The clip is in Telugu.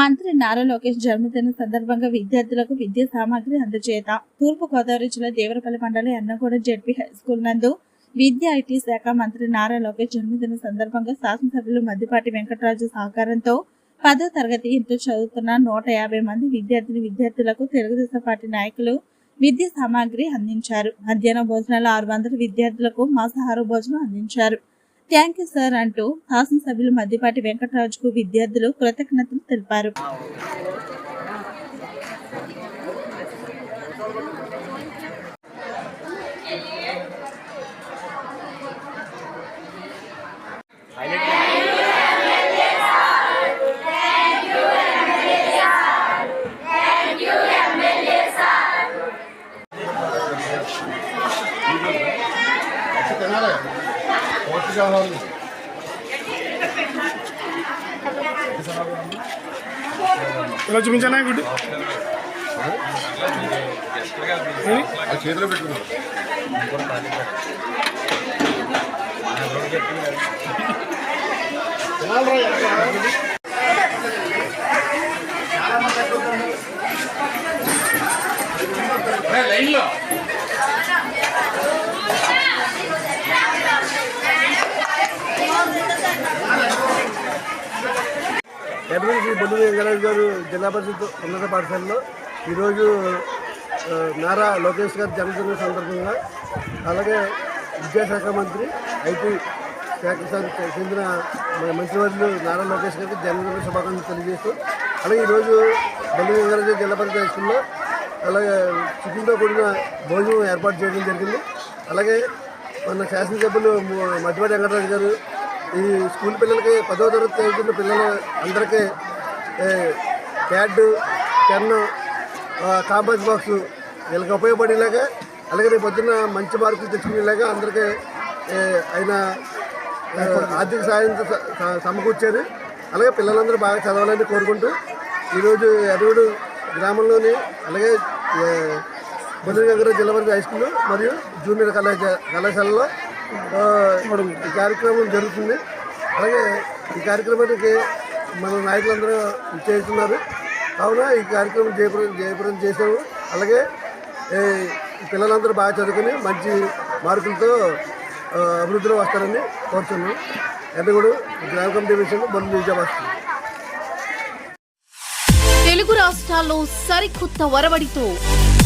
మంత్రి నారా లోకేష్ జన్మదిన సందర్భంగా విద్యార్థులకు విద్యా సామాగ్రి అందజేత. తూర్పు గోదావరి జిల్లా దేవరపల్లి మండలి ఎన్నగూడ జెడ్పీ హై స్కూల్ నందు విద్యా ఐటీ శాఖ మంత్రి నారా లోకేష్ జన్మదిన సందర్భంగా శాసనసభ్యులు మద్దిపాటి వెంకటరాజు సహకారంతో పదో తరగతి ఇంట్లో చదువుతున్న నూట యాభై మంది విద్యార్థిని విద్యార్థులకు తెలుగుదేశం పార్టీ నాయకులు విద్యా సామాగ్రి అందించారు. మధ్యాహ్న భోజనాలు ఆరు వందల విద్యార్థులకు మాంసాహార భోజనం అందించారు. థ్యాంక్ యూ సార్ అంటూ శాసనసభ్యులు మద్దిపాటి వెంకటరాజుకు విద్యార్థులు కృతజ్ఞతలు తెలిపారు. ఇలా చూపించానా గుడ్డు ఆ చేతిలో పెట్టుకున్నారు ఎమ్మెల్యే శ్రీ బొల్లు వెంకటరాజు గారు జిల్లా పరిషత్ ఉన్నత పాఠశాలలో ఈరోజు నారా లోకేష్ గారి జన్మదిన సందర్భంగా అలాగే విద్యాశాఖ మంత్రి ఐటీ శాఖ చెందిన మంత్రివర్యులు నారా లోకేష్ గారికి జన్మదిన శుభాకాంక్షలు తెలియజేస్తూ అలాగే ఈరోజు బొల్లు వెంకటరాజు జిల్లా పరిషత్ హైస్కూల్లో అలాగే చికెన్తో కూడిన భోజనం ఏర్పాటు చేయడం జరిగింది. అలాగే మన శాసనసభ్యులు మధ్యపాటి వెంకటరాజు గారు ఈ స్కూల్ పిల్లలకి పదో తరగతి చదువుతున్న పిల్లలు అందరికీ ప్యాడ్ పెన్ను ఆ, కాంపాస్ బాక్స్ వీళ్ళకి ఉపయోగపడేలాగా అలాగే రేపు పొద్దున్న మంచి మార్కులు తెచ్చుకునేలాగా అందరికీ ఆయన ఆర్థిక సాయం సమకూర్చారు అలాగే పిల్లలందరూ బాగా చదవాలని కోరుకుంటూ ఈరోజు ఎరువుడు గ్రామంలోని అలాగే ఏ, బుద్ధనగర్ జిల్లా వరకు హై స్కూల్ మరియు జూనియర్ కళాశాల కళాశాలలో ఇవ్వడం ఈ కార్యక్రమం జరుగుతుంది. అలాగే ఈ కార్యక్రమానికి మన నాయకులందరూ చేస్తున్నారు కావున ఈ కార్యక్రమం జయప్రదం జయప్రదం చేసాము అలాగే పిల్లలందరూ బాగా చదువుకుని మంచి మార్కులతో అభివృద్ధిలో వస్తారని కోరుతున్నాం ఎండగూడు గ్రామ కమిటీ విషయంలో బంధు విజయవాస్తుంది తెలుగు రాష్ట్రాల్లో సరికొత్త వరవడితో